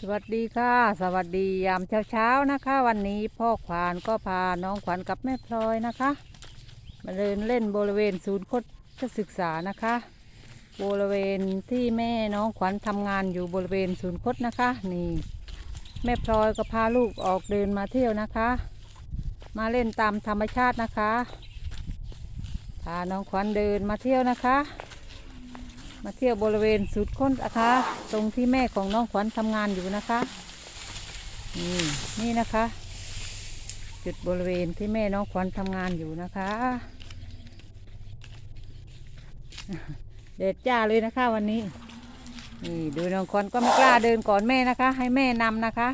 สวัสดีค่ะ สวัสดียามเช้าเช้าๆนะคะ วันนี้พ่อขวานก็พาน้องขวัญกับแม่พลอยนะคะ มาเดินเล่นบริเวณศูนย์โคชศึกษานะคะ บริเวณที่แม่น้องขวัญทำงานอยู่บริเวณศูนย์คดนะคะ นี่ แม่พลอยก็พาลูกออกเดินมาเที่ยวนะคะ มาเล่นตามธรรมชาตินะคะพาน้องขวัญเดินมาเที่ยวนะคะ มาเที่ยวบริเวณสุดค้นนะคะ ตรงที่แม่ของน้องขวัญทำงานอยู่นะคะนี่นี่นะคะ จุดบริเวณที่แม่น้องขวัญทำงานอยู่นะคะเด็ดจ้าเลยนะคะวันนี้นี่ดูน้องขวัญก็ไม่กล้าเดินก่อนแม่นะคะ ให้แม่นำนะคะ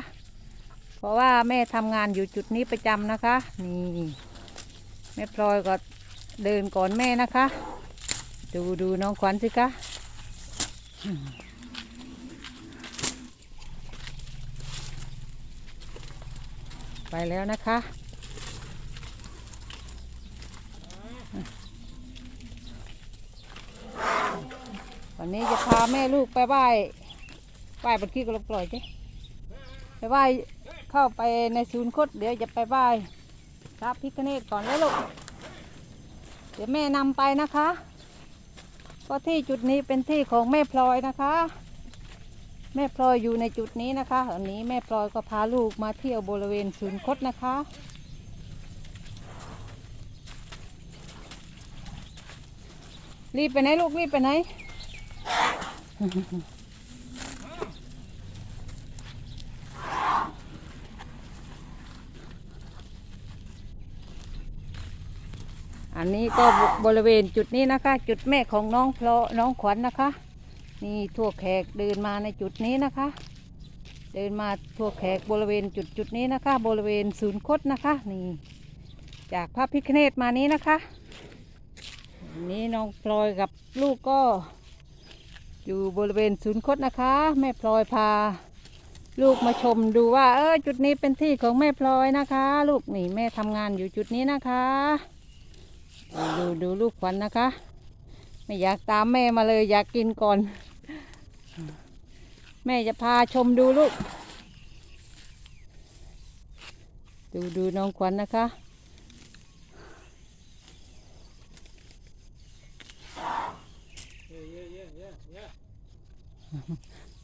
เพราะว่าแม่ทำงานอยู่จุดนี้ประจำนะคะ นี่แม่พลอยก็เดินก่อนแม่นะคะ ดูดูน้องขวัญสิคะ ไปแล้วนะคะ วันนี้จะพาแม่ลูกไปไหว้ไหว้บันขี้กระปล่อยจ้ไปไหว้เข้าไปในศูนย์คดเดี๋ยวจะไปไหว้พระพิฆเนศก่อนแล้วลูก เดี๋ยวแม่นำไปนะคะ ก็ที่จุดนี้เป็นที่ของแม่พลอยนะคะ แม่พลอยอยู่ในจุดนี้นะคะอันนี้แม่พลอยก็พาลูกมาเที่ยวบริเวณศูนย์คดนะคะรีบไปไหนลูกรีบไปไหน อันนี้ก็บริเวณจุดนี้นะคะ จุดแม่ของน้องเพลาน้องขวัญนะคะ นี่ทั่วแขกเดินมาในจุดนี้นะคะ เดินมาทั่วแขกบริเวณจุดจุดนี้นะคะ บริเวณศูนย์คดนะคะนี่จากพระพิคเนตมานี้นะคะนี้น้องพลอยกับลูกก็อยู่บริเวณศูนย์คดนะคะ แม่พลอยพา ลูกมาชมดูว่า เออจุดนี้เป็นที่ของแม่พลอยนะคะ ลูกนี่แม่ทำงานอยู่จุดนี้นะคะ ดูดูลูกขวัญนะคะ ไม่อยากตามแม่มาเลยอยากกินก่อน แม่จะพาชมดูลูก ดูดูน้องขวัญนะคะ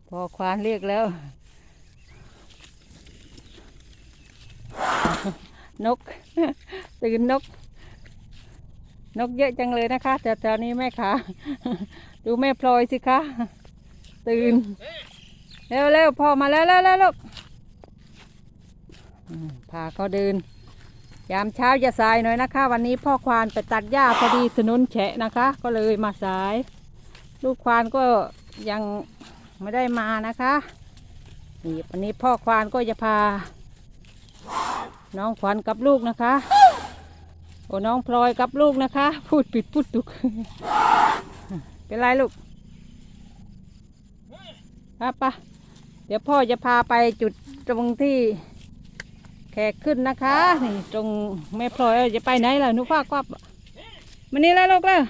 พอควานเรียกแล้ว นก ตื่นนก นกเยอะจังเลยนะคะแต่ตอนนี้แม่ขาดูแม่พลอยสิคะ ตื่น เร็วเร็วพ่อมาแล้วแล้วแล้วลูกพาเขาเดิน ยามเช้าจะสายหน่อยนะคะ วันนี้พ่อควานไปตัดหญ้าพอดีถนนแฉะนะคะ ก็เลยมาสาย ลูกควานก็ยังไม่ได้มานะคะนี่วันนี้พ่อควานก็จะพา น้องขวัญกับลูกนะคะ โอ้น้องพลอยกับลูกนะคะ พูดผิดพูดถูกเป็นไรลูกปะปะเดี๋ยวพ่อจะพาไปจุดตรงที่แขกขึ้นนะคะนี่ตรงแม่พลอยจะไปไหนล่ะหนุฟ้ากวับมันนี่แล้วลูกแล้ว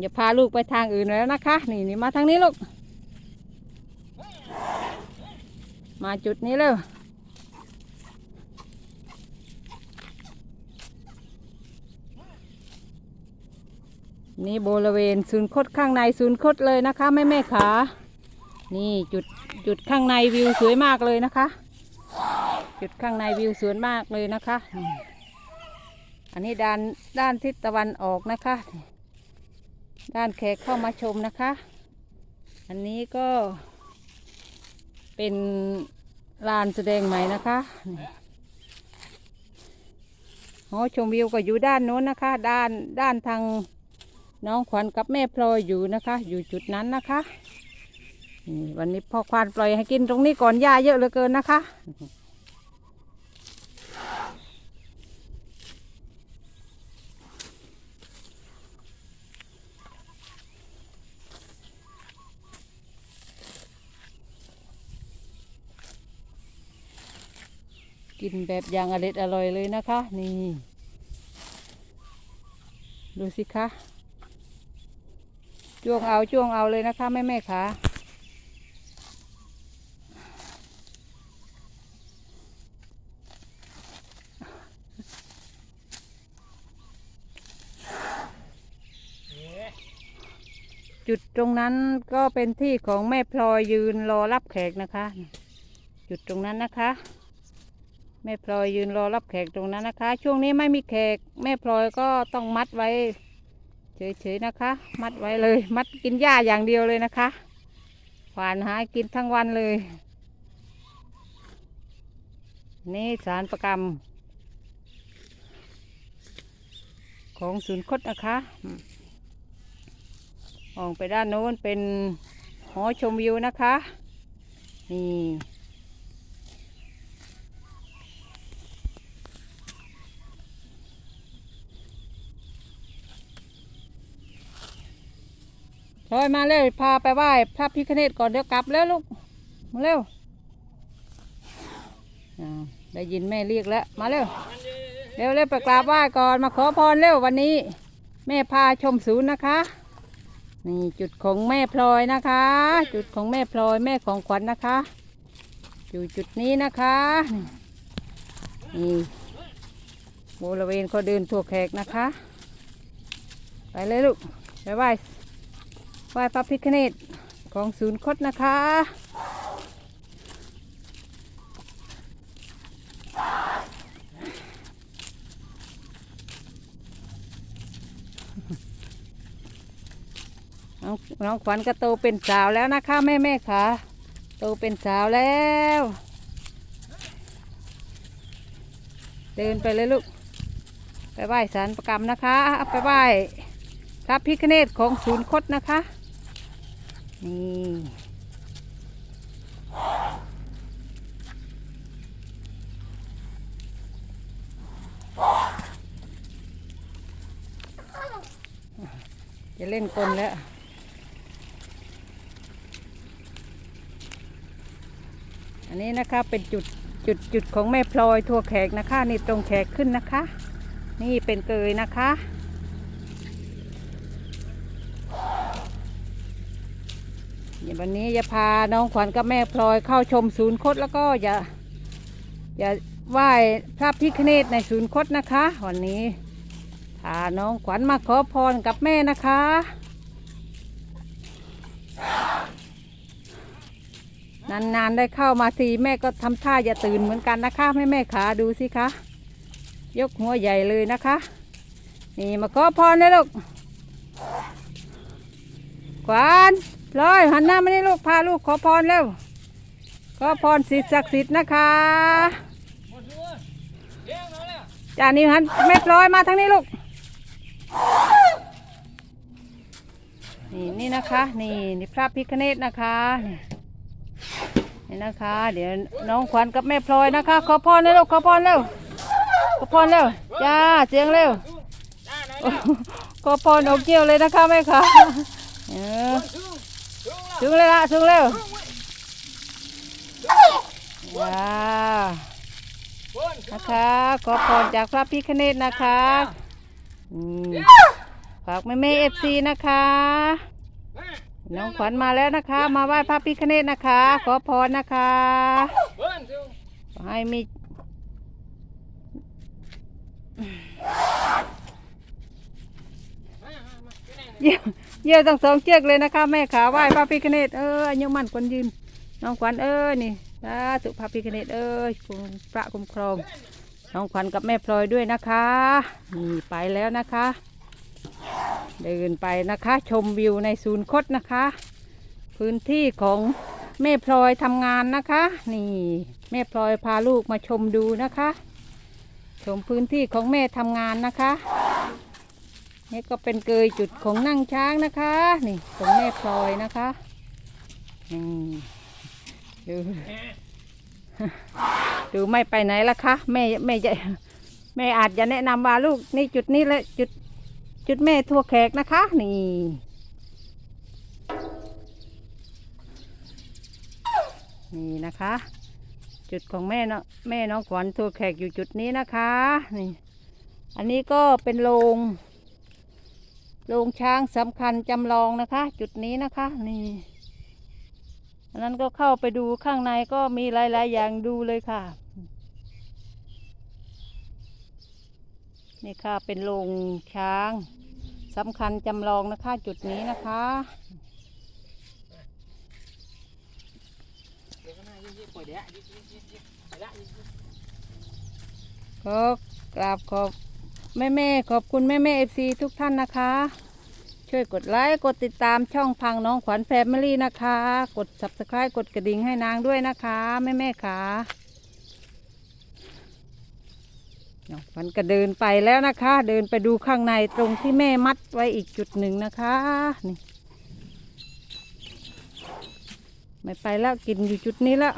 อย่าพาลูกไปทางอื่นแล้วนะคะ นี่นี่มาทางนี้ลูก มาจุดนี้แล้ว นี่บริเวณศูนย์คดข้างในศูนย์คดเลยนะคะแม่แม่ขา นี่จุดจุดข้างในวิวสวยมากเลยนะคะ จุดข้างในวิวสวยมากเลยนะคะ อันนี้ด้านด้านทิศตะวันออกนะคะ ด้านแขกเข้ามาชมนะคะ อันนี้ก็เป็นลานแสดงใหม่นะคะนี่หอชมวิวก็อยู่ด้านโน้นนะคะ ด้านด้านทาง น้องขวัญกับแม่พลอยอยู่นะคะ อยู่จุดนั้นนะคะนี่วันนี้พ่อควานปล่อยให้กินตรงนี้ก่อนหญ้าเยอะเหลือเกินนะคะ กินแบบอย่างอร่อยอร่อยเลยนะคะ นี่ ดูสิคะ จ้วงเอาจ้วงเอาเลยนะคะแม่แม่ขาจุดตรงนั้นก็เป็นที่ของแม่พลอยยืนรอรับแขกนะคะ จุดตรงนั้นนะคะ แม่พลอยยืนรอรับแขกตรงนั้นนะคะ ช่วงนี้ไม่มีแขก แม่พลอยก็ต้องมัดไว้ เฉยๆนะคะ มัดไว้เลย มัดกินหญ้าอย่างเดียวเลยนะคะขวานหากินทั้งวันเลย นี่สารประกรรม ของศูนย์คดนะคะมองไปด้านโน้นเป็นหอชมวิวนะคะ นี่ ลอยมาเร็วพาไปไหว้พระพิฆเนศก่อนเดี๋ยวกลับแล้วลูก มาเร็วได้ยินแม่เรียกแล้ว มาเร็ว เร็วเร็วไปกราบไหว้ก่อนมาขอพรเร็ววันนี้ แม่พาชมศูนย์นะคะ นี่จุดของแม่พลอยนะคะ จุดของแม่พลอยแม่ของขวัญนะคะ อยู่จุดนี้นะคะนี่บริเวณเขาเดินทั่วแขกนะคะ ไปเลยลูกไปไหว้ ไหว้พระพิฆเนศของศูนย์คดนะคะน้องน้องขวัญก็โตเป็นสาวแล้วนะคะ แม่แม่ค่ะโตเป็นสาวแล้ว เดินไปเลยลูก ไปไหว้สารประกรรมนะคะ ไปไหว้พระพิฆเนศของศูนย์คดนะคะ นี่จะเล่นกลแล้วอันนี้นะคะเป็นจุดจุดจุดของแม่พลอยทั่วแขกนะคะ นี่ตรงแขกขึ้นนะคะ นี่เป็นเกยนะคะ เดี๋ยววันนี้จะพาน้องขวัญกับแม่พลอยเข้าชมศูนย์คดแล้วก็อย่าอย่าไหว้พระพิฆเนศในศูนย์คดนะคะ วันนี้พาน้องขวัญมาขอพรกับแม่นะคะนานๆได้เข้ามาทีแม่ก็ทำท่าอย่าตื่นเหมือนกันนะคะแม่แม่ขาดูสิคะยกหัวใหญ่เลยนะคะ นี่มาขอพรเลยลูกขวาน พลอยหันหน้ามานี่ลูกพาลูกขอพรเร็วขอพรสิทธิ์ศักดิ์สิทธิ์นะคะจานี่หันแม่พลอยมาทางนี้ลูก นี่นี่นะคะ นี่นี่พระพิฆเนศนะคะนี่นี่นะคะ เดี๋ยวน้องขวัญกับแม่พลอยนะคะ ขอพรเร็วขอพรเร็วขอพรเร็วจ้าเสียงเร็วโอ้ขอพรออกเกี่ยวเลยนะคะแม่ค่ะเออ ถึงเลยละถึงเร็วว้าวนะคะ ขอพรจากพระพิฆเนศนะคะฝากแม่แม่เอฟซีนะคะ น้องขวัญมาแล้วนะคะ มาไหว้พระพิฆเนศนะคะ ขอพรนะคะให้มีเยี่ย เยี่ยทั้งสองเชือกเลยนะคะ แม่ขาไหว้พระพิฆเนศเอออายุมั่นคนยืน น้องขวัญเออนี่สาธุพระพิฆเนศเออคุณพระคุ้มครอง น้องขวัญกับแม่พลอยด้วยนะคะนี่ไปแล้วนะคะ เดินไปนะคะ ชมวิวในศูนย์คดนะคะ พื้นที่ของแม่พลอยทำงานนะคะ นี่แม่พลอยพาลูกมาชมดูนะคะ ชมพื้นที่ของแม่ทำงานนะคะ นี่ก็เป็นเกยจุดของนั่งช้างนะคะ นี่ของแม่พลอยนะคะอืมดูดูไม่ไปไหนละคะแม่แม่จะแม่อาจจะแนะนำว่าลูกนี่จุดนี้แหละจุดจุดแม่ทั่วแขกนะคะ นี่นี่นะคะ จุดของแม่เนาะแม่น้องขวัญทั่วแขกอยู่จุดนี้นะคะ นี่ อันนี้ก็เป็นโรง โรงช้างสำคัญจำลองนะคะ จุดนี้นะคะนี่อันนั้นก็เข้าไปดูข้างในก็มีหลาย ๆ อย่างดูเลยค่ะ นี่ค่ะเป็นโรงช้างสำคัญจำลองนะคะ จุดนี้นะคะก็กราบขอบ แม่แม่ขอบคุณแม่แม่เอฟซีทุกท่านนะคะ ช่วยกดไลค์กดติดตามช่องพังน้องขวัญแฟมิลี่นะคะ กด subscribe กดกระดิ่งให้นางด้วยนะคะ แม่แม่ๆขาน้องขวัญก็เดินไปแล้วนะคะ เดินไปดูข้างในตรงที่แม่มัดไว้อีกจุดหนึ่งนะคะนี่ไม่ไปแล้วกินอยู่จุดนี้แล้ว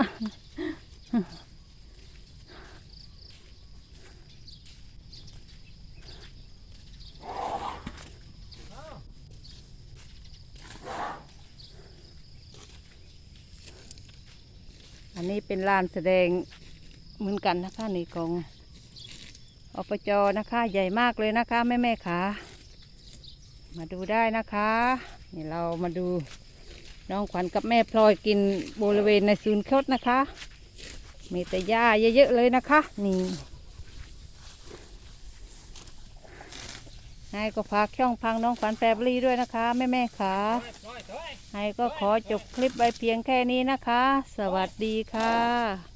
นนี้เป็นลานแสดงเหมือนกันนะคะนี่ของอปจนะคะใหญ่มากเลยนะคะแม่แม่ขามาดูได้นะคะนี่เรามาดูน้องขวัญกับแม่พลอยกินบริเวณในศูนย์คดนะคะ มีแต่หญ้าเยอะๆเลยนะคะ นี่ ให้ก็พักช่องพังน้องขวัญแฟบรี่ด้วยนะคะ แม่แม่ขาถอยถอยให้ก็ขอจบคลิปไว้เพียงแค่นี้นะคะ สวัสดีค่ะ